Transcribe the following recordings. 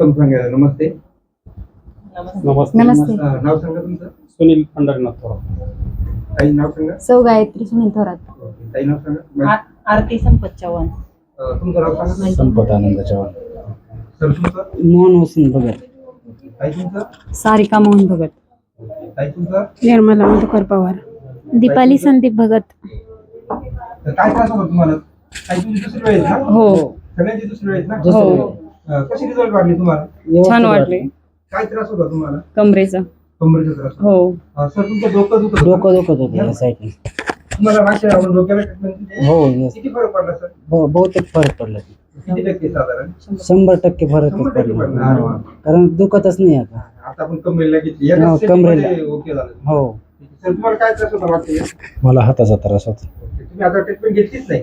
नमस्ते. नमस्ते. नमस्ते. अं, नाव सांगा तुमचं. सुनील पंढरीनाथ थोरात. ताई नाव सांगा. सौ गायत्री सुनील थोरात. ओके. ताई नाव सांगा. आरती संपत चव्हाण. अं, तुमचं नाव सांगा. संपत आनंद चव्हाण. सर तुमचं? मोहन हुसेन भगत. ताई तुमचं? सारिका मोहन भगत. ओके. ताई तुमचं? निर्मला मधुकर पवार. दीपाली संदीप भगत. तर काय त्रास होता तुम्हाला? ताई तुमची दुसरी वेळ आहे ना? हो. सगळ्यांची दुसरी वेळ आहे ना. अं, कशी रिझल्ट वाटली तुम्हाला? छान वाटले. काय त्रास होता तुम्हाला? कमरेचा. कमरेचा त्रास. हो. सर तुमचं डोकं दुखत होतं? डोकं दुखत होतं या साईडने. तुम्हाला मागच्या आपण डोक्याला treatment दिली? हो yes. किती फरक पडला सर? ब- बहुतेक फरक पडला. किती टक्के साधारण? शंभर टक्के फरक शंभर टक्के पडला. पडला. हो. कारण दुखतच नाही आता. आता आपण कमरेला घेतली. हो, एका कमरेला. मध्ये झालं. हो. सर तुम्हाला काय त्रास होता वाटते? मला हाताचा त्रास होता. तुम्ही आता ट्रीटमेंट घेतलीच नाही.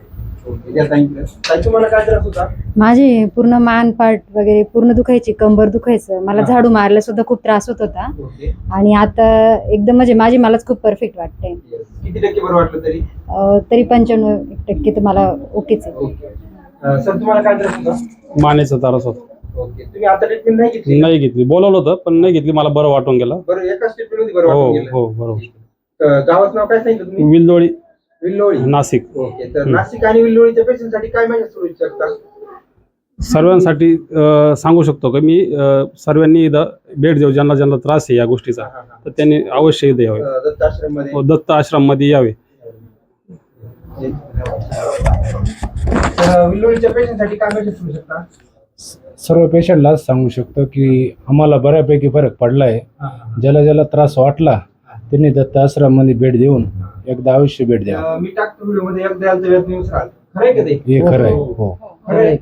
तुम्हाला काय त्रास होता माझे पूर्ण मान पाठ वगैरे पूर्ण दुखायची कंबर दुखायचं. मला. झाडू मारला सुद्धा खूप त्रास होत होता. ओके आणि आता एकदम म्हणजे माझी मलाच खूप परफेक्ट वाटते Yes. किती टक्के बरं वाटलं तरी अं, तरी पंच्याण्णव टक्के तर मला ओकेच आहे. ओके अं, सर तुम्हाला काय त्रास होता मानेचा त्रास होता. ओके तुम्ही आता ट्रीटमेंट नाही घेतली. नाही घेतली बोलवलं होतं पण नाही घेतली. मला बरं वाटून गेलं. बरं एका स्टेटमेंटमध्ये बरं हो वाटून गेलं. हो बरोबर. गावाचं नाव काय सांगितलं तुम्ही? विलदोळी. विल्लोळी. नाशिक. ओके तर नाशिक आणि विल्लोळीच्या पेशंटसाठी काय शकता सर्वांसाठी अं, सांगू शकतो की मी? अं, सर्वांनी इथं भेट देऊ ज्यांना ज्यांना त्रास आहे या गोष्टीचा हा, हा. तर त्यांनी अवश्य इथं यावे. अं, दत्ताश्रममध्ये व दत्त आश्रममध्ये यावे तर विल्लोळीच्या पेशंटसाठी काय मेजर सुरू शकता? सर्व पेशंटला सांगू शकतो की आम्हाला बऱ्यापैकी फरक पडला आहे ज्याला ज्याला त्रास वाटला त्यांनी दत्त आश्रममध्ये भेट देऊन एकदा अवश्य भेट द्या. अं, मी टाकतो व्हिडिओमध्ये एक द्याल तर व्याज न्यूज राहाल खरं आहे का ते? हे खरं आहे. हो खरं आहे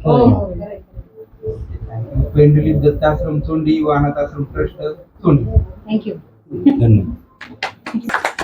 रिलीफ दत्ताश्रम चोंडी व आश्रम ट्रस्ट चोंडी. थँक्यू धन्यवाद.